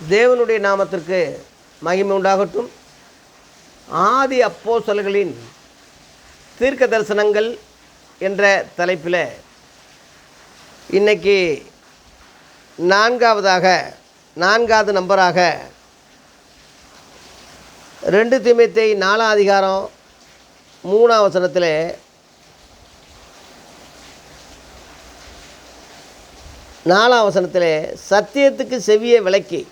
தேவனுடைய நாமத்திற்கு மகிமை உண்டாகட்டும். ஆதி அப்போசல்களின் தீர்க்க தரிசனங்கள் என்ற தலைப்பில் இன்னைக்கு நான்காவதாக நான்காவது நம்பராக ரெண்டு திமித்தை நாலாம் அதிகாரம் மூணாம் வசனத்தில் நாலாம் வசனத்தில் சத்தியத்துக்கு செவிய விளக்கி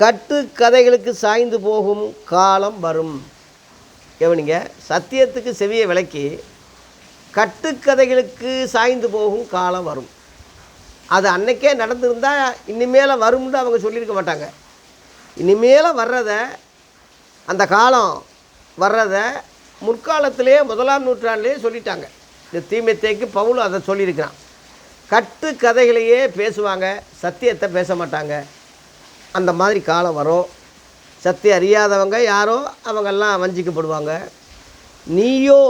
கட்டு கதைகளுக்கு சாய்ந்து போகும் காலம் வரும். எவனிங்க சத்தியத்துக்கு செவியை விளக்கி கட்டுக்கதைகளுக்கு சாய்ந்து போகும் காலம் வரும். அது அன்னைக்கே நடந்திருந்தால் இனிமேல் வரும்னு அவங்க சொல்லியிருக்க மாட்டாங்க. இனிமேல் வர்றத அந்த காலம் வர்றத முற்காலத்திலே முதலாம் நூற்றாண்டிலே சொல்லிட்டாங்க. இந்த தீமைத்தேக்கு பவுல் அதை சொல்லியிருக்கிறான். கட்டு கதைகளையே பேசுவாங்க சத்தியத்தை பேச மாட்டாங்க. அந்த மாதிரி காலம் வரும். சக்தி அறியாதவங்க யாரோ அவங்கெல்லாம் வஞ்சிக்கப்படுவாங்க. நீயோ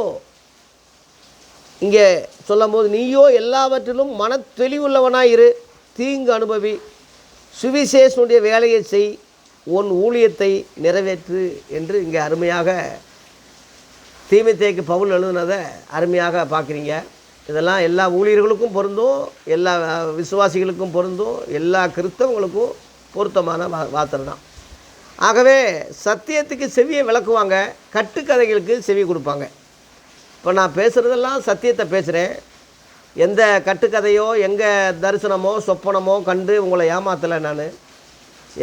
இங்கே சொல்லும்போது நீயோ எல்லாவற்றிலும் மன தெளிவுள்ளவனாக இரு. தீங்கு அனுபவி. சுவிசேஷனுடைய வேலையை செய். உன் ஊழியத்தை நிறைவேற்று என்று இங்கே அருமையாக தீமைத்தேக்கு பவுல் எழுதுனதை அருமையாக பார்க்குறீங்க. இதெல்லாம் எல்லா ஊழியர்களுக்கும் பொருந்தும். எல்லா விசுவாசிகளுக்கும் பொருந்தும். எல்லா கிறிஸ்தவங்களுக்கும் பொருத்தமான வா வார்த்தை தான். ஆகவே சத்தியத்துக்கு செவியை விளக்குவாங்க கட்டுக்கதைகளுக்கு செவி கொடுப்பாங்க. இப்போ நான் பேசுகிறதெல்லாம் சத்தியத்தை பேசுகிறேன் எந்த கட்டுக்கதையோ எங்கே தரிசனமோ சொப்பனமோ கண்டு உங்களை ஏமாத்தலை நான்.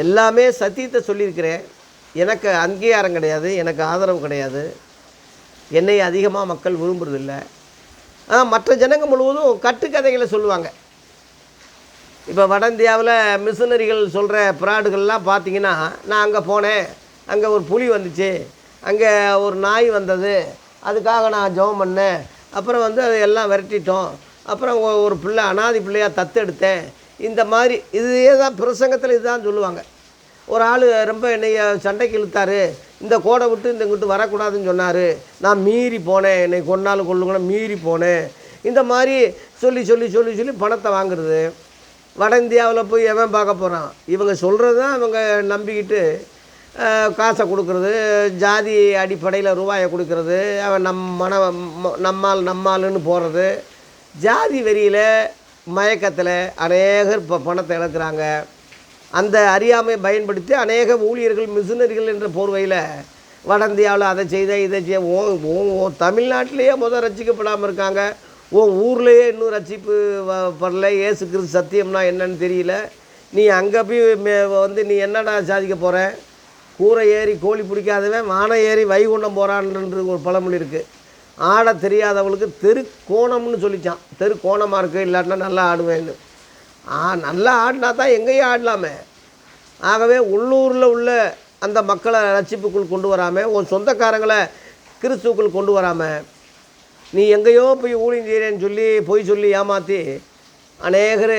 எல்லாமே சத்தியத்தை சொல்லியிருக்கிறேன். எனக்கு அங்கீகாரம் கிடையாது எனக்கு ஆதரவு கிடையாது. என்னை அதிகமாக மக்கள் விரும்புறதில்லை. ஆனால் மற்ற ஜனங்கள் முழுவதும் கட்டுக்கதைகளை சொல்லுவாங்க. இப்போ வட இந்தியாவில் மிஷினரிகள் சொல்கிற பிராடுகள்லாம் பார்த்தீங்கன்னா நான் அங்கே போனேன் அங்கே ஒரு புலி வந்துச்சு அங்கே ஒரு நாய் வந்தது அதுக்காக நான் ஜெபம் பண்ணேன் அப்புறம் வந்து அதை எல்லாம் விரட்டிட்டோம் அப்புறம் ஒரு பிள்ளை அனாதி பிள்ளையாக தத்தெடுத்தேன் இந்த மாதிரி இதே தான் பிரசங்கத்தில் இதுதான் சொல்லுவாங்க. ஒரு ஆள் ரொம்ப என்னை சண்டைக்கு இழுத்தாரு இந்த கோடை விட்டு இந்த இங்கிட்டு வரக்கூடாதுன்னு சொன்னார் நான் மீறி போனேன் என்னை கொண்டாலும் கொள்ளுங்கன்னா மீறி போனேன் இந்த மாதிரி சொல்லி சொல்லி சொல்லி சொல்லி பணத்தை வாங்குறது. வட இந்தியாவில் போய் எவன் பார்க்க போகிறான் இவங்க சொல்கிறது தான் இவங்க நம்பிக்கிட்டு காசை கொடுக்கறது ஜாதி அடிப்படையில் ரூபாயை கொடுக்கறது அவன் நம் மன நம்மால் நம்மாளுன்னு போகிறது ஜாதி வெறியில் மயக்கத்தில் அநேகர் இப்போ பணத்தை இழக்கிறாங்க. அந்த அறியாமை பயன்படுத்தி அநேக ஊழியர்கள் மிஷினரிகள் என்ற போர்வையில் வட இந்தியாவில் அதை செய்த இதை செய்ய ஓ ஓ தமிழ்நாட்டிலேயே முதல் ரசிக்கப்படாமல் இருக்காங்க. உன் ஊர்லேயே இன்னும் ரட்சிப்பு வ- படல ஏசு கிறிஸ்து சத்தியம்னா என்னன்னு தெரியல. நீ அங்கே போய் வந்து நீ என்னடா சாதிக்க போகிற கூரை ஏறி கோழி பிடிக்காதவன் வானை ஏறி வைகுண்டம் போகிறான்னு ஒரு பழமொழி இருக்குது ஆட தெரியாதவளுக்கு தெரு கோணம்னு சொல்லிச்சான். தெரு கோணமாக இருக்குது இல்லாட்டினா நல்லா ஆடுவேன்னு. ஆ நல்லா ஆடினா தான் எங்கேயும் ஆடலாமே. ஆகவே உள்ளூரில் உள்ள அந்த மக்களை ரட்சிப்புக்குள் கொண்டு வராமல் உன் சொந்தக்காரங்களை கிறிஸ்துக்குள் கொண்டு வராமல் நீ எங்கேயோ போய் ஊழியம் செய்கிறேன்னு சொல்லி பொய் சொல்லி ஏமாற்றி அநேகர்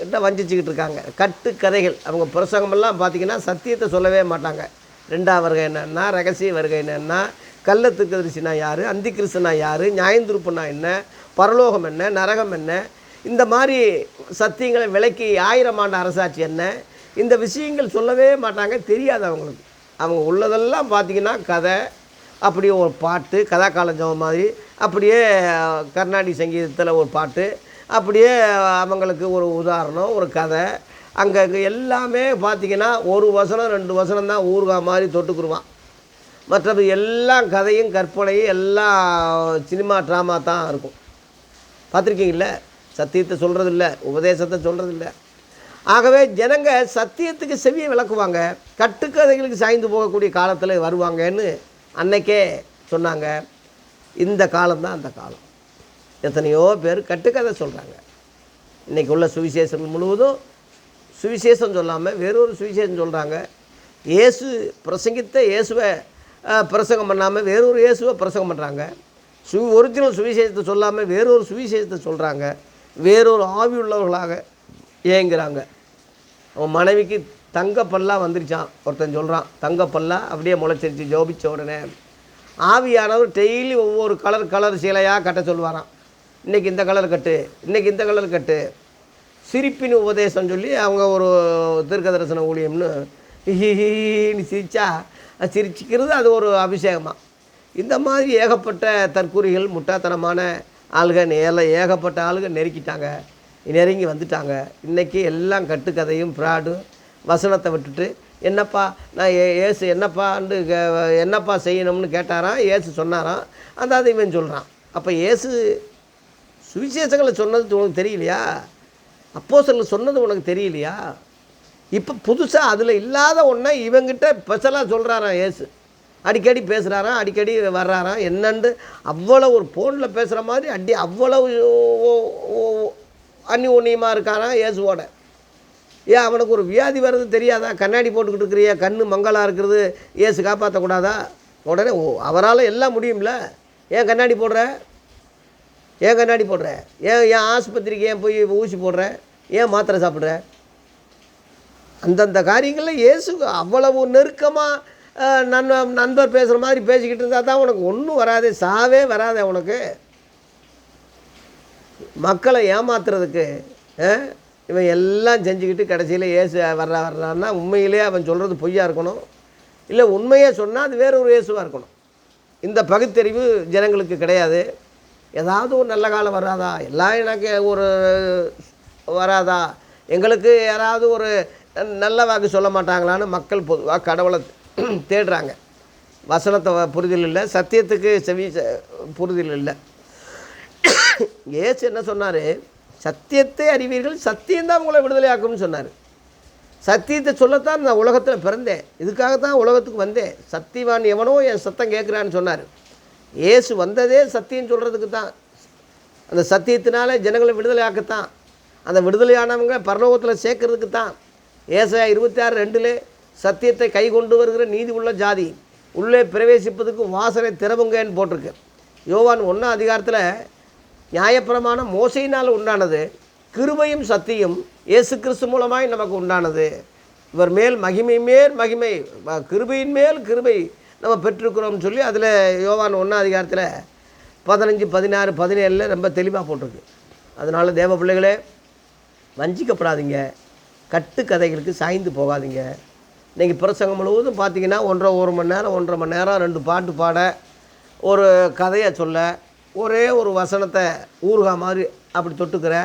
கிட்ட வஞ்சிச்சுக்கிட்டு இருக்காங்க. கட்டு கதைகள் அவங்க பிரசங்கமெல்லாம் பார்த்தீங்கன்னா சத்தியத்தை சொல்லவே மாட்டாங்க. ரெண்டாம் வருகை என்னன்னா ரகசிய வருகை என்னன்னா கள்ளத்துக்கரிசினா யார் அந்தி கிறிஸ்துனா யார் நியாயந்திருப்புனா என்ன பரலோகம் என்ன நரகம் என்ன இந்த மாதிரி சத்தியங்களை விலக்கி ஆயிரம் ஆண்டு அரசாட்சி என்ன இந்த விஷயங்கள் சொல்லவே மாட்டாங்க தெரியாது அவங்களுக்கு. அவங்க உள்ளதெல்லாம் பார்த்தீங்கன்னா கதை அப்படி ஒரு பாட்டு கதா காலஞ்சவம் மாதிரி அப்படியே கர்நாடி சங்கீதத்தில் ஒரு பாட்டு அப்படியே அவங்களுக்கு ஒரு உதாரணம் ஒரு கதை. அங்கே எல்லாமே பார்த்தீங்கன்னா ஒரு வசனம் ரெண்டு வசனம் தான் ஊறுகா மாதிரி தொட்டுக்குருவான். மற்றது எல்லாம் கதையும் கற்பனையும் எல்லாம் சினிமா ட்ராமா தான் இருக்கும். பார்த்துருக்கீங்கள சத்தியத்தை சொல்கிறது இல்லை உபதேசத்தை சொல்கிறது இல்லை ஆகவே ஜனங்க சத்தியத்துக்கு செவியை விளக்குவாங்க. கட்டுக்கதைகளுக்கு சாய்ந்து போகக்கூடிய காலத்தில் வருவாங்கன்னு அன்னைக்கே சொன்னாங்க. இந்த காலம்தான் அந்த காலம். எத்தனையோ பேர் கட்டுக்கதை சொல்கிறாங்க இன்றைக்கி உள்ள சுவிசேஷம் முழுவதும் சுவிசேஷம் சொல்லாமல் வேறொரு சுவிசேஷம் சொல்கிறாங்க இயேசு பிரசங்கித்த இயேசுவை பிரசங்கம் பண்ணாமல் வேறொரு இயேசுவை பிரசங்கம் பண்ணுறாங்க சு ஒரிஜினல் சுவிசேஷத்தை சொல்லாமல் வேறொரு சுவிசேஷத்தை சொல்கிறாங்க வேறொரு ஆவி உள்ளவர்களாக ஏங்குறாங்க அவன் மனைவிக்கு தங்கப்பல்லா வந்துருச்சான் ஒருத்தன் சொல்கிறான் தங்கப்பல்லா அப்படியே முளைச்சிருச்சு ஜோபிச்ச உடனே. ஆவியானவர் டெய்லி ஒவ்வொரு கலர் கலர் சிலையாக கட்ட சொல்லுவாராம் இன்றைக்கி இந்த கலர் கட்டு இன்றைக்கி இந்த கலர் கட்டு. சிரிப்பின் உபதேசம் சொல்லி அவங்க ஒரு தீர்க்க தரிசன ஊழியம்னு ஹிஹின்னு சிரித்தா சிரிச்சிக்கிறது அது ஒரு அபிஷேகமாக இந்த மாதிரி ஏகப்பட்ட தற்கூறிகள் முட்டாத்தனமான ஆளுக நேரில் ஏகப்பட்ட ஆளுக நெருக்கிட்டாங்க. நெருங்கி வந்துட்டாங்க. இன்றைக்கி எல்லாம் கட்டுக்கதையும் ஃப்ராடும் வசனத்தை விட்டுட்டு என்னப்பா நான் ஏ ஏசு என்னப்பான்னு கே- என்னப்பா செய்யணும்னு கேட்டாராம். ஏசு சொன்னாராம். அந்த அதை இவன் சொல்கிறான் அப்போ ஏசு சுவிசேஷங்களை சொன்னது உனக்கு தெரியலையா? அப்போஸ்தலர்கள் சொன்னது உனக்கு தெரியலையா? இப்போ புதுசாக அதில் இல்லாத ஒன்றை இவங்கிட்ட ஸ்பெஷலாக சொல்கிறாராம் ஏசு. அடிக்கடி பேசுகிறாராம் அடிக்கடி வர்றாராம். என்னண்டு? அவ்வளோ ஒரு ஃபோனில் பேசுகிற மாதிரி அடி அவ்வளவு அன்னி உன்னியமாக இருக்காராம் இயேசுவோட ஏன் அவனுக்கு ஒரு வியாதி வர்றது தெரியாதா? கண்ணாடி போட்டுக்கிட்டு இருக்கிறியா கண்ணு மங்கலாக இருக்கிறது ஏசு காப்பாற்றக்கூடாதா உடனே ஓ அவரால் எல்லாம் முடியும்ல? ஏன் கண்ணாடி போடுற? ஏன் கண்ணாடி போடுற? ஏன் ஏன் ஆஸ்பத்திரிக்கு ஏன் போய் ஊசி போடுற? ஏன் மாத்திரை சாப்பிட்ற? அந்தந்த காரியங்களில் இயேசு அவ்வளவு நெருக்கமாக நன் நண்பர் பேசுகிற மாதிரி பேசிக்கிட்டு இருந்தால் தான் உனக்கு ஒன்றும் வராது சாவே வராதே உனக்கு. மக்களை ஏமாத்துறதுக்கு இவன் எல்லாம் செஞ்சுக்கிட்டு கடைசியில் ஏசு வர்றா வர்றான்னா உண்மையிலே அவன் சொல்கிறது பொய்யா இருக்கணும். இல்லை உண்மையே சொன்னால் அது வேற ஒரு இயேசுவாக இருக்கணும். இந்த பகுத்தறிவு ஜனங்களுக்கு கிடையாது. ஏதாவது ஒரு நல்ல காலம் வராதா? எல்லாம் எனக்கு ஒரு வராதா? எங்களுக்கு யாராவது ஒரு நல்ல வாக்கு சொல்ல மாட்டாங்களான்னு மக்கள் பொதுவாக கடவுளை தேடுறாங்க. வசனத்தை வ- புரிதல் இல்லை சத்தியத்துக்கு செவி ச- புரிதல் இல்லை. ஏசு என்ன சொன்னார்? சத்தியத்தை அறிவீர்கள் சத்தியம்தான் உங்களை விடுதலையாக்கும்னு சொன்னார். சத்தியத்தை சொல்லத்தான் நான் உலகத்தில் பிறந்தேன். இதுக்காகத்தான் உலகத்துக்கு வந்தேன். சத்தியவான் எவனோ என் சத்தம் கேட்குறான்னு சொன்னார். ஏசு வந்ததே சத்தியம் சொல்கிறதுக்கு தான். அந்த சத்தியத்தினால ஜனங்களை விடுதலையாக்கத்தான். அந்த விடுதலையானவங்க பரலோகத்தில் சேர்க்கறதுக்கு தான். ஏசையா இருபத்தி ஆறு ரெண்டில் சத்தியத்தை கை கொண்டு வருகிற நீதி உள்ள ஜாதி உள்ளே பிரவேசிப்பதுக்கு வாசனை திறவுங்கன்னு போட்டிருக்கு. யோவான் ஒன்றாம் அதிகாரத்தில் நியாயப்பிரமாணம் மோசையினால் உண்டானது கிருபையும் சத்தியும் இயேசு கிறிஸ்து மூலமாய் நமக்கு உண்டானது. இவர் மேல் மகிமை மேல் மகிமை கிருபையின் மேல் கிருபை நம்ம பெற்றிருக்கிறோம்னு சொல்லி அதில் யோவான் ஒன்றாம் அதிகாரத்தில் பதினஞ்சு பதினாறு பதினேழில் ரொம்ப தெளிவாக போட்டிருக்கு. அதனால் தேவ பிள்ளைகளே வஞ்சிக்கப்படாதீங்க. கட்டுக்கதைகளுக்கு சாய்ந்து போகாதீங்க. நீங்கள் பிரசங்கம் முழுவதும் பார்த்தீங்கன்னா ஒன்றரை ஒரு மணி நேரம் ஒன்றரை மணி நேரம் ரெண்டு பாட்டு பாட ஒரு கதையை சொல்ல ஒரே ஒரு வசனத்தை ஊறுகா மாதிரி அப்படி தொட்டுக்கிற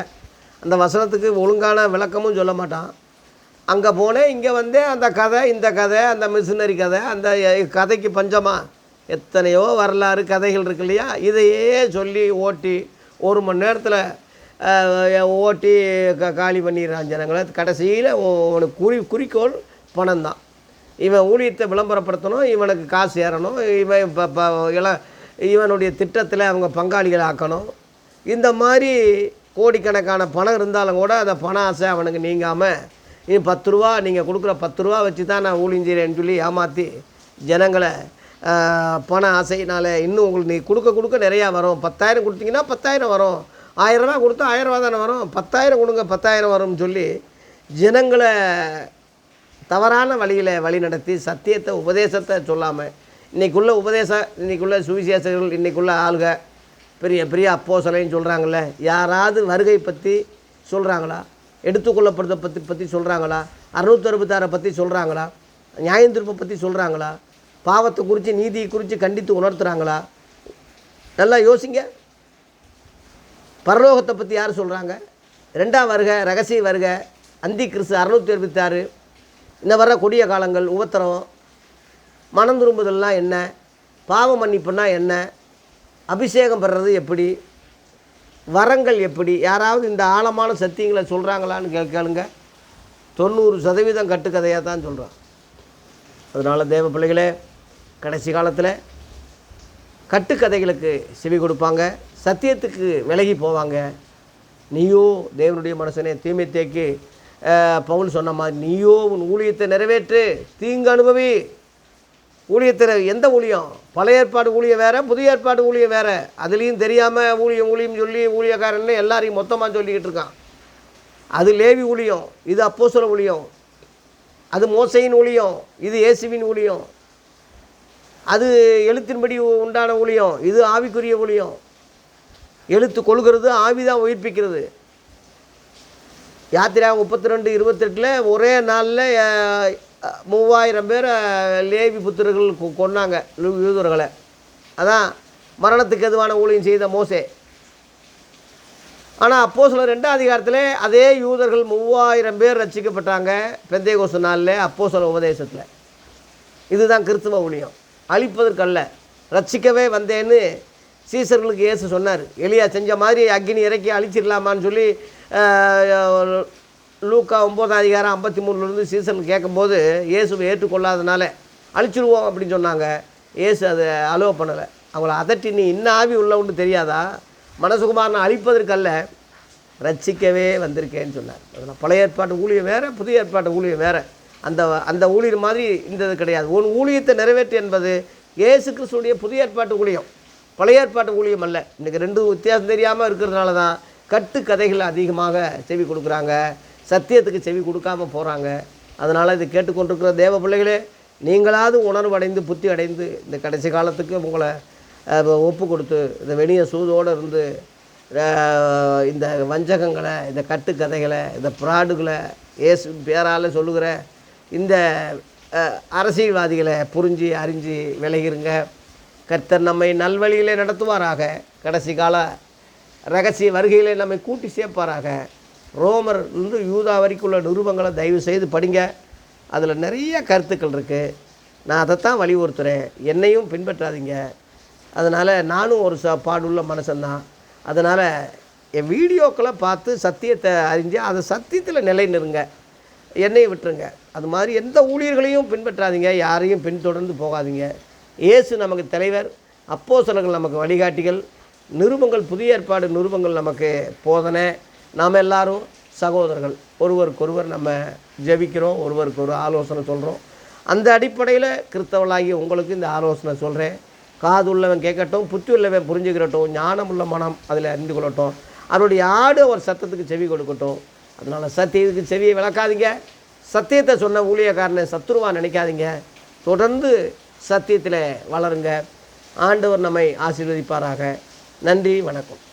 அந்த வசனத்துக்கு ஒழுங்கான விளக்கமும் சொல்ல மாட்டான். அங்கே போனேன் இங்கே வந்து அந்த கதை இந்த கதை அந்த மிஷினரி கதை அந்த கதைக்கு பஞ்சமாக எத்தனையோ வரலாறு கதைகள் இருக்கு இல்லையா? இதையே சொல்லி ஓட்டி ஒரு மணி நேரத்தில் ஓட்டி க காலி பண்ணிடுறான் ஜனங்களை. கடைசியில் உனக்கு குறி குறிக்கோள் பணம் தான் இவன் ஊழியத்தை விளம்பரப்படுத்தணும் இவனுக்கு காசு ஏறணும் இவன் இப்போ இப்போ இள இவனுடைய திட்டத்தில் அவங்க பங்காளிகள் ஆக்கணும் இந்த மாதிரி கோடிக்கணக்கான பணம் இருந்தாலும் கூட அந்த பண ஆசை அவனுக்கு நீங்காமல் நீ பத்து ரூபா நீங்கள் கொடுக்குற பத்து ரூபா வச்சு தான் நான் ஊழிஞ்சிறேன்னு சொல்லி ஏமாற்றி ஜனங்களை பண ஆசையினால் இன்னும் உங்களுக்கு நீ கொடுக்க கொடுக்க நிறையா வரும். பத்தாயிரம் கொடுத்தீங்கன்னா பத்தாயிரம் வரும். ஆயிரரூபா கொடுத்தா ஆயிரரூபா தானே வரும். பத்தாயிரம் கொடுங்க பத்தாயிரம் வரும்னு சொல்லி ஜனங்களை தவறான வழியில் வழி நடத்தி சத்தியத்தை உபதேசத்தை சொல்லாமல் இன்றைக்குள்ள உபதேசம் இன்றைக்குள்ள சுவிசேஷர்கள் இன்றைக்குள்ள ஆளுக பெரிய பெரிய அப்போ சிலைன்னு சொல்கிறாங்கல்ல யாராவது வருகை பற்றி சொல்கிறாங்களா எடுத்துக்கொள்ளப்படுறதை பற்றி பற்றி சொல்கிறாங்களா அறுநூத்தறுபத்தாறை பற்றி சொல்கிறாங்களா நியாயந்திருப்பை பற்றி சொல்கிறாங்களா பாவத்தை குறித்து நீதியை குறித்து கண்டித்து உணர்த்துறாங்களா? நல்லா யோசிங்க. பரலோகத்தை பற்றி யார் சொல்கிறாங்க ரெண்டாம் வருக ரகசிய வருக அந்தி கிறிஸ்து அறுநூற்றி அறுபத்தாறு இந்த வர கொடிய காலங்கள் உபத்திரம் மனம் திரும்புதல்னால் என்ன? பாவ மன்னிப்புனா என்ன? அபிஷேகம் பெறுறது எப்படி? வரங்கள் எப்படி? யாராவது இந்த ஆழமான சத்தியங்களை சொல்கிறாங்களான்னு கேட்கலுங்க தொண்ணூறு சதவீதம் கட்டுக்கதையாக தான் சொல்கிறான் அதனால் தேவ பிள்ளைகளே கடைசி காலத்தில் கட்டுக்கதைகளுக்கு செவி கொடுப்பாங்க. சத்தியத்துக்கு விலகி போவாங்க. நீயோ தேவனுடைய மனுஷனே தீமை தேக்கி பவுன் பவுல் சொன்ன மாதிரி நீயோ உன் ஊழியத்தை நிறைவேற்று தீங்கு அனுபவி. ஊழியத்தில் எந்த ஊழியம்? பழைய ஏற்பாடு ஊழியம் வேறு புதிய ஏற்பாடு ஊழியம் வேறு. அதுலேயும் தெரியாமல் ஊழியம் ஊழியம் சொல்லி ஊழியக்காரன்னு எல்லாரையும் மொத்தமாக சொல்லிக்கிட்டு இருக்கான். அது லேவி ஊழியம் இது அப்போஸ்தல ஊழியம் அது மோசையின் ஊழியம் இது இயேசுவின் ஊழியம். அது எழுத்தின்படி உண்டான ஊழியம் இது ஆவிக்குரிய ஊழியம். எழுத்து கொள்கிறது ஆவி தான் உயிர்ப்பிக்கிறது. யாத்திரா முப்பத்தி ரெண்டு இருபத்தெட்டில் ஒரே நாளில் மூவாயிரம் பேர் லேவி புத்திரர்கள் கொ- கொன்னாங்க யூதர்களை. அதான் மரணத்துக்கு எதுவான ஊழியம் செய்த மோசே. ஆனால் அப்போ சில ரெண்டாம் அதிகாரத்தில் அதே யூதர்கள் மூவாயிரம் பேர் ரட்சிக்கப்பட்டாங்க பெந்தைகோசு நாளில் அப்போ சில உபதேசத்தில். இதுதான் கிறிஸ்துவ ஊழியம். அழிப்பதற்கல்ல. ரட்சிக்கவே வந்தேன்னு சீசர்களுக்கு இயேசு சொன்னார். எலியா செஞ்ச மாதிரி அக்னி இறக்கி அழிச்சிடலாமான்னு சொல்லி லூக்கா ஒம்போதாம் அதிகாரம் ஐம்பத்தி மூணுலேருந்து சீசன் கேட்கும்போது இயேசுவை ஏற்றுக்கொள்ளாதனால அழிச்சிருவோம் அப்படின்னு சொன்னாங்க. இயேசு அதை அலோவ் பண்ணலை. அவங்கள அதட்டி நீ இன்ன ஆவி உள்ளவன்னு தெரியாதா? மனசுகுமாரனை அழிப்பதற்கல்ல. ரட்சிக்கவே வந்திருக்கேன்னு சொன்னார். அதில் பழைய ஏற்பாட்டு ஊழியம் வேறு புதிய ஏற்பாட்டு ஊழியம் வேறு. அந்த அந்த ஊழியர் மாதிரி இந்த இது கிடையாது. உன் ஊழியத்தை நிறைவேற்று என்பது இயேசு கிறிஸ்துடைய புதிய ஏற்பாட்டு ஊழியம். பழைய ஏற்பாட்டு ஊழியம் அல்ல. இன்றைக்கி ரெண்டு வித்தியாசம் தெரியாமல் இருக்கிறதுனால தான் கட்டு கதைகள் அதிகமாக செவி கொடுக்குறாங்க. சத்தியத்துக்கு செவி கொடுக்காம போகிறாங்க அதனால் இது கேட்டுக்கொண்டிருக்கிற தேவ பிள்ளைகளே நீங்களாவது உணர்வு அடைந்து புத்தி அடைந்து இந்த கடைசி காலத்துக்கு உங்களை ஒப்பு கொடுத்து இந்த வெளிய சூதோடு இருந்து இந்த வஞ்சகங்களை இந்த கட்டுக்கதைகளை இந்த ப்ராடுகளை இயேசு பேரால் சொல்லுகிற இந்த அரசியல்வாதிகளை புரிஞ்சு அறிஞ்சு விலகிருங்க. கர்த்தர் நம்மை நல்வழியிலே நடத்துவாராக. கடைசி கால ரகசிய வருகையிலே நம்மை கூட்டி சேர்ப்பாராக. ரோமர் இருந்து யூதா வரைக்கும் உள்ள நிருபங்களை தயவு செய்து படிங்க. அதில் நிறைய கருத்துக்கள் இருக்குது நான் அதைத்தான் வலியுறுத்துகிறேன் என்னையும் பின்பற்றாதீங்க. அதனால் நானும் ஒரு ச பாடுள்ள மனுஷன்தான். அதனால் என் வீடியோக்களை பார்த்து சத்தியத்தை அறிஞ்சு அதை சத்தியத்தில் நிலை நிறுங்க என்னையை விட்டுருங்க. அது மாதிரி எந்த ஊழியர்களையும் பின்பற்றாதீங்க. யாரையும் பின்தொடர்ந்து போகாதீங்க. இயேசு நமக்கு தலைவர் அப்போ சிலர்கள் நமக்கு வழிகாட்டிகள் நிருபங்கள் புதிய ஏற்பாடு நிருபங்கள் நமக்கு போதனை. நாம் எல்லாரும் சகோதரர்கள். ஒருவருக்கொருவர் நம்ம ஜெபிக்கிறோம் ஒருவருக்கு ஒரு ஆலோசனை சொல்கிறோம் அந்த அடிப்படையில் கிறிஸ்தவளாகி உங்களுக்கு இந்த ஆலோசனை சொல்கிறேன் காது உள்ளவன் கேட்கட்டும் புத்தி உள்ளவன் புரிஞ்சுக்கிறட்டும் ஞானம் உள்ள மனம் அதில் அறிந்து கொள்ளட்டும். அவருடைய ஆடு ஒரு சத்தத்துக்கு செவி கொடுக்கட்டும். அதனால் சத்தியத்துக்கு செவியை விளக்காதீங்க. சத்தியத்தை சொன்ன ஊழியக்காரனை சத்துருவா நினைக்காதீங்க. தொடர்ந்து சத்தியத்தில் வளருங்க. ஆண்டவர் நம்மை ஆசீர்வதிப்பாராக. நன்றி வணக்கம்.